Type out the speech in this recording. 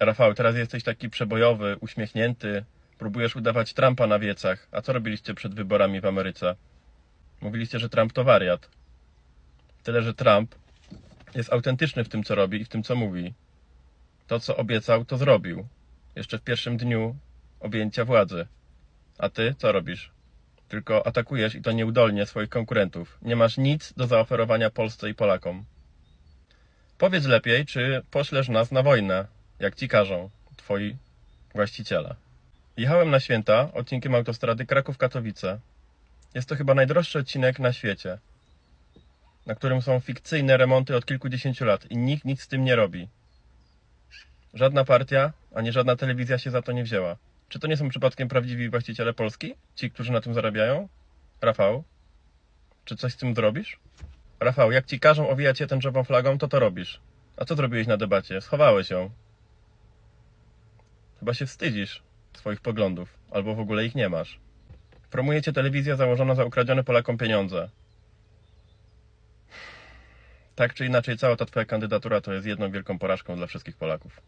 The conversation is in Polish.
Rafał, teraz jesteś taki przebojowy, uśmiechnięty, próbujesz udawać Trumpa na wiecach. A co robiliście przed wyborami w Ameryce? Mówiliście, że Trump to wariat. Tyle, że Trump jest autentyczny w tym, co robi i w tym, co mówi. To, co obiecał, to zrobił. Jeszcze w pierwszym dniu objęcia władzy. A ty co robisz? Tylko atakujesz i to nieudolnie swoich konkurentów. Nie masz nic do zaoferowania Polsce i Polakom. Powiedz lepiej, czy poślesz nas na wojnę, jak ci każą, twoi właściciele. Jechałem na święta odcinkiem autostrady Kraków-Katowice. Jest to chyba najdroższy odcinek na świecie, na którym są fikcyjne remonty od kilkudziesięciu lat i nikt nic z tym nie robi. Żadna partia, ani żadna telewizja się za to nie wzięła. Czy to nie są przypadkiem prawdziwi właściciele Polski? Ci, którzy na tym zarabiają? Rafał? Czy coś z tym zrobisz? Rafał, jak ci każą owijać się tęczową flagą, to to robisz. A co zrobiłeś na debacie? Schowałeś ją. Chyba się wstydzisz swoich poglądów, albo w ogóle ich nie masz. Promujecie telewizję założona za ukradzione Polakom pieniądze. Tak czy inaczej, cała ta twoja kandydatura to jest jedną wielką porażką dla wszystkich Polaków.